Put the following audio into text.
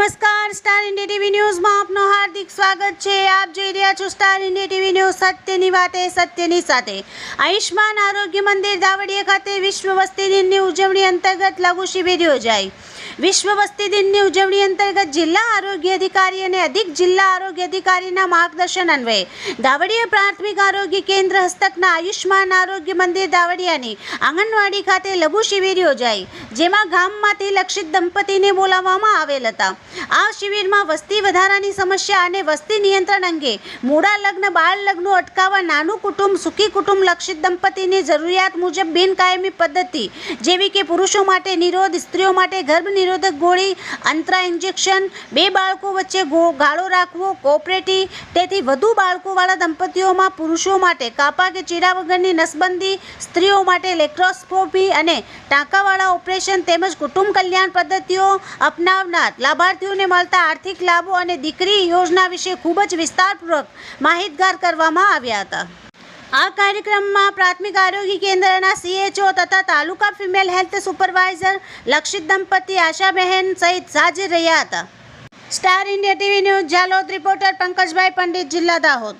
નમસ્કાર star India TV ન્યૂઝમાં આપનું હાર્દિક સ્વાગત છે. આપ જોઈ રહ્યા છો સ્ટાર ઇન્ડિયા ટીવી ન્યૂઝ સત્યની વાતે, સત્યની સાથે. આયુષ્માન આરોગ્ય મંદિર દાવડીયા ખાતે વિશ્વ વસ્તી દિનની ઉજવણી અંતર્ગત લઘુ શિબિર યોજાઈ. વિશ્વ વસ્તી દિનની ઉજવણી અંતર્ગત જિલ્લા આરોગ્ય અધિકારી અને અધિક જિલ્લા આરોગ્ય અધિકારીના માર્ગદર્શન અન્વયે દાવડીયા પ્રાથમિક આરોગ્ય કેન્દ્ર હસ્તકના આયુષ્માન આરોગ્ય મંદિર દાવડિયાની આંગણવાડી ખાતે લઘુ શિબિર યોજાઈ, જેમાં ગામમાંથી લક્ષિત દંપતીને બોલાવવામાં આવેલ હતા. આ શિબિરમાં વસ્તી વધારાની સમસ્યા અને વસ્તી નિયંત્રણ અંગે મોડા લગ્ન, બાળ લગ્નો અટકાવવા નાનું કુટુંબ, સુખી કુટુંબ લક્ષિત દંપતીની જરૂરિયાત મુજબ બિનકાયમી પદ્ધતિ, જેવી કે પુરુષો માટે નિરોધ, સ્ત્રીઓ માટે ગર્ભ નિરોધક ગોળી, અંતરા ઇન્જેક્શન બે બાળકો વચ્ચે ગાળો રાખવો કોપરેટિવ તેથી વધુ બાળકોવાળા દંપતીઓમાં પુરુષો માટે કાપા કે ચીરા વગરની નસબંધી, સ્ત્રીઓ માટે લેક્રોસ્કોપી અને ટાંકાવાળા ઓપરેશન તેમજ કુટુંબ કલ્યાણ પદ્ધતિઓ અપનાવનાર લાભાર્થીઓને મળતા આર્થિક લાભો અને દીકરી યોજના વિશે ખૂબ જ વિસ્તારપૂર્વક માહિતગાર કરવામાં આવ્યા હતા. આ કાર્યક્રમમાં પ્રાથમિક આરોગ્ય કેન્દ્રના સીએચઓ તથા તાલુકા ફિમેલ હેલ્થ સુપરવાઇઝર લક્ષિત દંપતી આશાબહેન સહિત હાજર રહ્યા હતા. Star India TV news Jalod, reporter Pankajbhai Pandit, જિલ્લા દાહોદ.